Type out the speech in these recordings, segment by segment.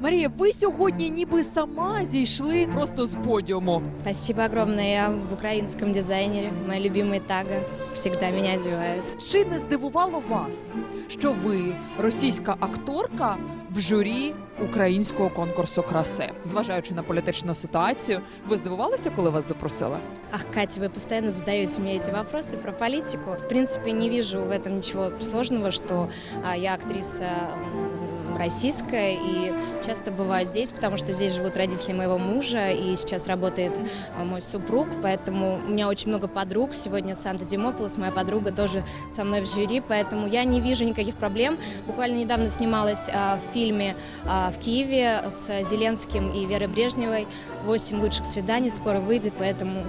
Марія, ви сьогодні ніби сама зійшли просто з подіуму. Спасибо огромное. Я в украинском дизайнере. Мои любимые тага всегда меня одевают. Чи не здивувало вас, що ви російська акторка в журі українського конкурсу краси? Зважаючи на політичну ситуацію, ви здивувалися, коли вас запросили? Ах, Катя, вы постоянно задаете мне эти вопросы про политику. В принципе, не вижу в этом ничего сложного, что а, я актриса м, российская и часто бываю здесь, потому что здесь живут родители моего мужа, и сейчас работает а, мой супруг, поэтому у меня очень много подруг. Сегодня Санта Димополос, моя подруга, тоже со мной в жюри, поэтому я не вижу никаких проблем. Буквально недавно снималась а, в фильме а, в Киеве с Зеленским и Верой Брежневой. «Восемь лучших свиданий» скоро выйдет, поэтому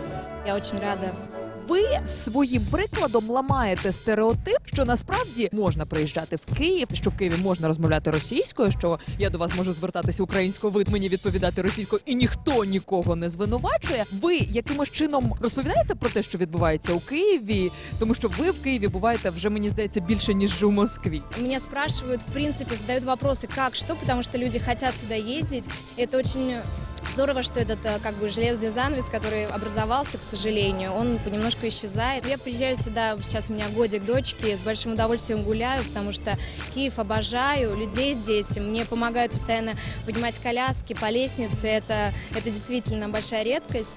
я очень рада. Ви своїм прикладом ламаєте стереотип, що насправді можна приїжджати в Київ, що в Києві можна розмовляти російською, що я до вас можу звертатися українською, ви мені відповідати російською, і ніхто нікого не звинувачує. Ви якимось чином розповідаєте про те, що відбувається у Києві, тому що ви в Києві буваєте вже мені здається більше ніж у Москві. Меня спрашивают, в принципе, задают вопросы, как, что, потому что люди хотят сюда ездить. И это очень здорово, что этот э, как бы железный занавес, который образовался, к сожалению, он понемножку исчезает. Я приезжаю сюда, сейчас у меня годик дочки, с большим удовольствием гуляю, потому что Киев обожаю, людей здесь, мне помогают постоянно поднимать коляски по лестнице, это, это действительно большая редкость.